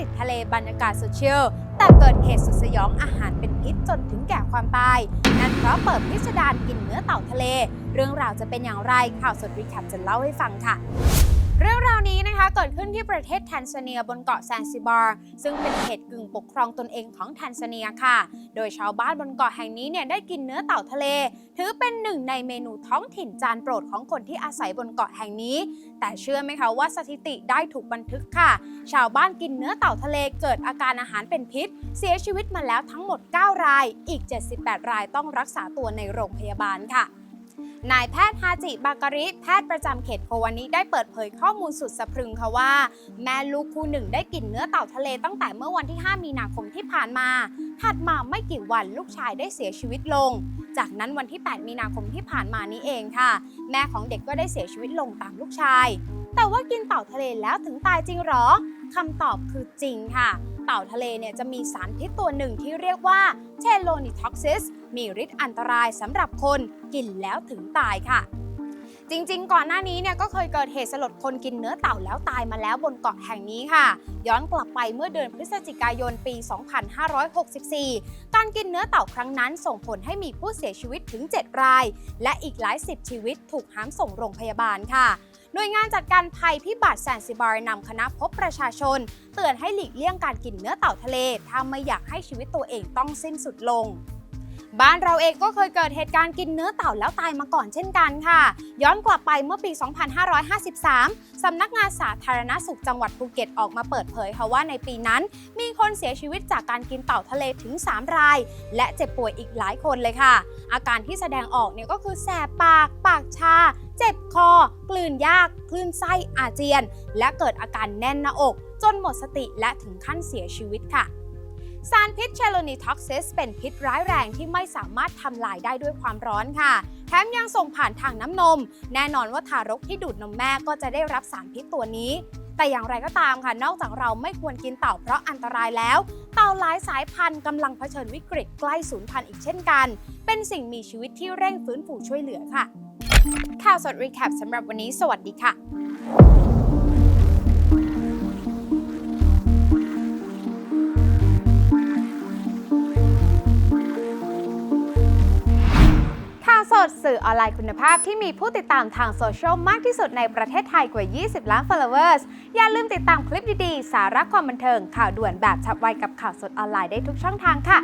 ติดทะเลบรรยากาศสุดชิลแต่เกิดเหตุสุดสยองอาหารเป็นพิษจนถึงแก่ความตาย นั่นเพราะเปิดพิสดารกินเนื้อเต่าทะเล เรื่องราวจะเป็นอย่างไรข่าวสดรีแคปจะเล่าให้ฟังค่ะ เรื่องราวนี้นะคะเก ที่ประเทศแทนซาเนียบนเกาะแซนซิบาร์ซึ่งเป็นเขตกึ่งปกครองตนเองของแทนซาเนียค่ะ โดยชาวบ้านบนเกาะแห่งนี้เนี่ยได้กินเนื้อเต่าทะเล ถือเป็นหนึ่งในเมนูท้องถิ่นจานโปรดของคนที่อาศัยบนเกาะแห่งนี้ แต่เชื่อไหมคะว่าสถิติได้ถูกบันทึกค่ะ ชาวบ้านกินเนื้อเต่าทะเลเกิดอาการอาหารเป็นพิษ เสียชีวิตมาแล้วทั้งหมด 9 ราย อีก 78 รายต้องรักษาตัวในโรงพยาบาลค่ะ นายแพทย์ฮาจิบาการิแพทย์ประจำเขตโควานิได้เปิดเผยข้อมูลสุดสะพรึงค่ะว่า แม่ลูกคู่หนึ่งได้กินเนื้อเต่าทะเลตั้งแต่เมื่อวันที่ 5 มีนาคมที่ผ่านมา ถัดมาไม่กี่วันลูกชายได้เสียชีวิตลง จากนั้นวันที่ 8 มีนาคมที่ผ่านมานี้เองค่ะ แม่ของเด็กก็ได้เสียชีวิตลงตามลูกชาย แต่ว่ากินเต่าทะเลแล้วถึงตายจริงหรอคำตอบคือจริงค่ะ ต่าทะเลเนี่ยจะมีสารพิษตัวหนึ่งที่เรียกว่าเทโลนิท็อกซิสมีฤทธิ์อันตรายสำหรับคนกินแล้วถึงตายค่ะ จริงๆ ก่อนหน้านี้เนี่ยก็เคยเกิดเหตุสลดคนกินเนื้อเต่าแล้วตายมาแล้วบนเกาะแห่งนี้ค่ะ ย้อนกลับไปเมื่อเดือนพฤศจิกายนปี 2564 การกินเนื้อเต่าครั้งนั้นส่งผลให้มีผู้เสียชีวิตถึง 7 ราย และอีกหลายสิบชีวิตถูกหามส่งโรงพยาบาลค่ะ หน่วยงานจัดการภัยพิบัติแซนซิบาร์นำคณะพบประชาชน เตือนให้หลีกเลี่ยงการกินเนื้อเต่าทะเล ถ้าไม่อยากให้ชีวิตตัวเองต้องสิ้นสุดลงบ้านเราเองก็เคยเกิดเหตุการณ์กินเนื้อเต่าแล้วตายมาก่อนเช่นกันค่ะ ย้อนกลับไปเมื่อปี 2553 สำนักงานสาธารณสุขจังหวัดภูเก็ตออกมาเปิดเผยค่ะว่าในปีนั้น มีคนเสียชีวิตจากการกินเต่าทะเลถึง 3 ราย และเจ็บป่วยอีกหลายคนเลยค่ะ อาการที่แสดงออกเนี่ยก็คือแสบปาก ปากชา เจ็บคอ นยาก คลื่นไส้อาเจียน และเกิดอาการแน่นหน้าอก จนหมดสติและถึงขั้นเสียชีวิตค่ะสารพิษเชโลนิท็อกซิสเป็นพิษร้ายแรงที่ไม่สามารถทำลายได้ด้วยความร้อนค่ะ แถมยังส่งผ่านทางน้ำนม แน่นอนว่าทารกที่ดูดนมแม่ก็จะได้รับสารพิษตัวนี้ แต่อย่างไรก็ตามค่ะ นอกจากเราไม่ควรกินเต่าเพราะอันตรายแล้ว เต่าหลายสายพันธุ์กำลังเผชิญวิกฤตใกล้สูญพันธุ์อีกเช่นกัน เป็นสิ่งมีชีวิตที่เร่งฟื้นฟูช่วยเหลือค่ะ ข่าวสดรีแคปสำหรับวันนี้ สวัสดีค่ะสดสื่อออนไลน์คุณภาพที่มีผู้ติดตามทางโซเชียลมากที่สุดในประเทศไทยกว่า 20 ล้าน followers อย่าลืมติดตามคลิปดีๆ สาระความบันเทิง ข่าวด่วนแบบฉับไวกับข่าวสดออนไลน์ได้ทุกช่องทางค่ะ